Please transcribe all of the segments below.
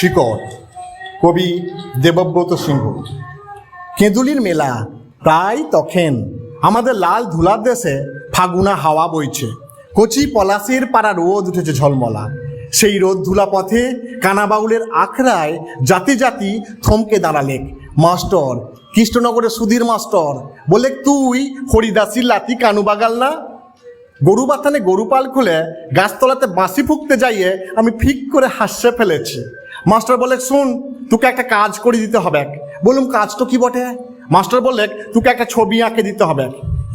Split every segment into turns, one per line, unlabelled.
শিকড় কবি দেবব্রত সিংহ। কেঁদুলির মেলা প্রায় তখেন। আমাদের লাল ধুলার দেশে ফাগুনা হাওয়া বইছে। কচি পলাশের পাড়া রোদ উঠেছে ঝলমলা। সেই রোদ ধুলা পথে কানাবাউলের আখড়ায় জাতি জাতি থমকে দাঁড়ালেক। মাস্টার, কৃষ্ণনগরের সুধীর মাস্টার, বলে, তুই হরিদাসির লাতি কানু বাগাল না? গরু বাথানে গরু পাল খুলে গাছতলাতে বাঁশি ফুঁকতে যাইয়ে আমি ফিক করে হাসছে ফেলেছি। মাস্টার বলে, শুন, তোকে একটা কাজ করে দিতে হবে। বলুম কাজ তো কি বটে? মাস্টার বললে, তোকে একটা ছবি আঁকে দিতে হবে।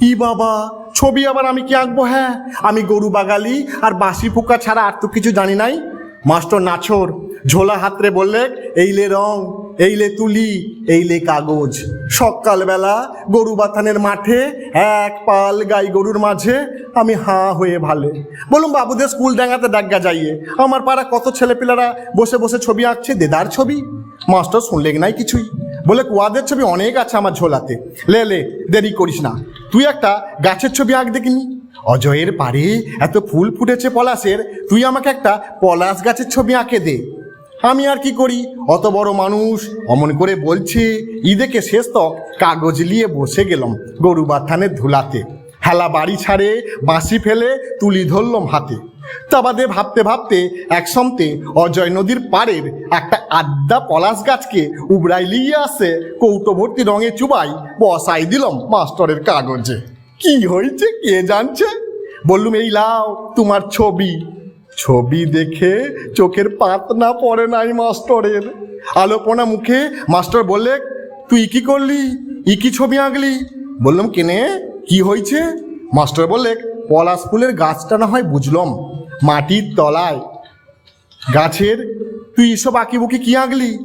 ই বাবা, ছবি আবার আমি কি আঁকবো? হ্যাঁ আমি গরু বাগালি আর বাঁশি ফুকা ছাড়া আর তো কিছু জানি নাই। মাস্টার নাছর ঝোলা হাতরে বললে, এইলে রং, এইলে তুলি, এইলে কাগজ। সকালবেলা গরু বাথানের মাঠে এক পাল গাই গরুর মাঝে আমি হাঁ হয়ে ভালে। বলুন বাবুদের স্কুল ডাঙ্গাতে ডাগ্গা যাইয়ে, আমার পাড়া কত ছেলেপিলারা বসে বসে ছবি আঁকছে, দেদার ছবি? মাস্টার শুনলেন নাই কিছুই। বলে, কুয়াদের ছবি অনেক আছে আমার ঝোলাতে। লে লে, দেরি করিস না। তুই একটা গাছের ছবি আঁক দেখিনি? অজয়ের পারে এত ফুল ফুটেছে পলাশের, তুই আমাকে একটা পলাশ গাছের ছবি আঁকে দে। আমি আর কি করি? অত বড় মানুষ অমন করে বলছে ঈদেকে শেষ তক কাগজ নিয়ে বসে গেলাম গরু বাথানের ধুলাতে। হেলা বাড়ি ছাড়ে, বাঁশি ফেলে তুলি ধরলাম হাতে। তা বাদে ভাবতে ভাবতে এক সমতে অজয় নদীর পাড়ের একটা আড্ডা পলাশ গাছকে উবড়াই লিয়ে আসে কৌটো ভর্তি রঙে চুবাই বসাই দিলাম মাস্টারের কাগজে। কি হয়েছে কে জানছে? বললুম, এই লাও, তোমার ছবি। ছবি দেখে চোখের পাত না পড়ে নাই মাস্টারের। আলোপনা মুখে মাস্টার বললে, তুই কি করলি? ই কি ছবি আঁকলি? বললাম, কেনে? কি হয়েছে? মাস্টার বললে, পলাশ ফুলের গাছটা না হয় বুঝলাম, মাটির তলায়। গাছের, তুই এসব আঁকি বুকি কি আঁকলি?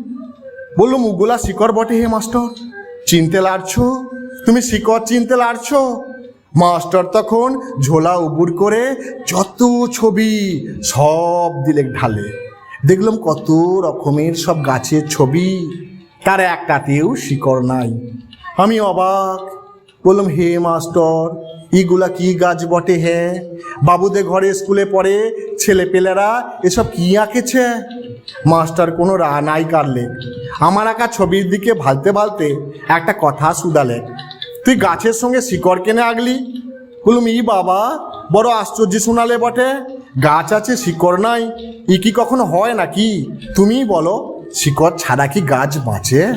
বললাম উগুলা শিকড় বটে হে মাস্টার। চিনতে লাড়ছো তুমি শিকড় চিনতে লাড়ছো মাস্টার তখন ঝোলা উবুর করে যত ছবি সব দিলে ঢালে। দেখলাম কত রকমের সব গাছের ছবি, তার একটাতেও শিকড় নাই। আমি অবাক, বললাম, হে মাস্টার ইগুলা কি গাছ বটে, হে? বাবুদের ঘরে স্কুলে পড়ে ছেলেপেলেরা এসব কি আঁকেছে? মাস্টার, কোনো রা নাই কাটলে আমার আঁকা ছবির দিকে ভালতে ভালতে একটা কথা শুধালে তুই গাছের সঙ্গে শিকড় কেনে আগলি? বলুম ই বাবা, বড় আশ্চর্য শোনালে বটে। গাছ আছে, শিকড় নাই। ই কি কখনো হয় নাকি? তুমিই বলো, শিকড় ছাড়া কি গাছ বাঁচে?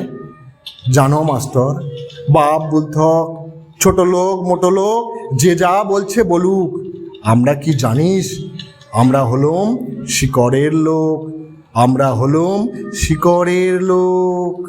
জানো, মাস্টার, বাপ বুদ্ধক, ছোট লোক, মোটো লোক, যে যা বলছে বলুক। আমরা কি জানিস? আমরা হলুম শিকড়ের লোক। আমরা হলুম শিকড়ের লোক।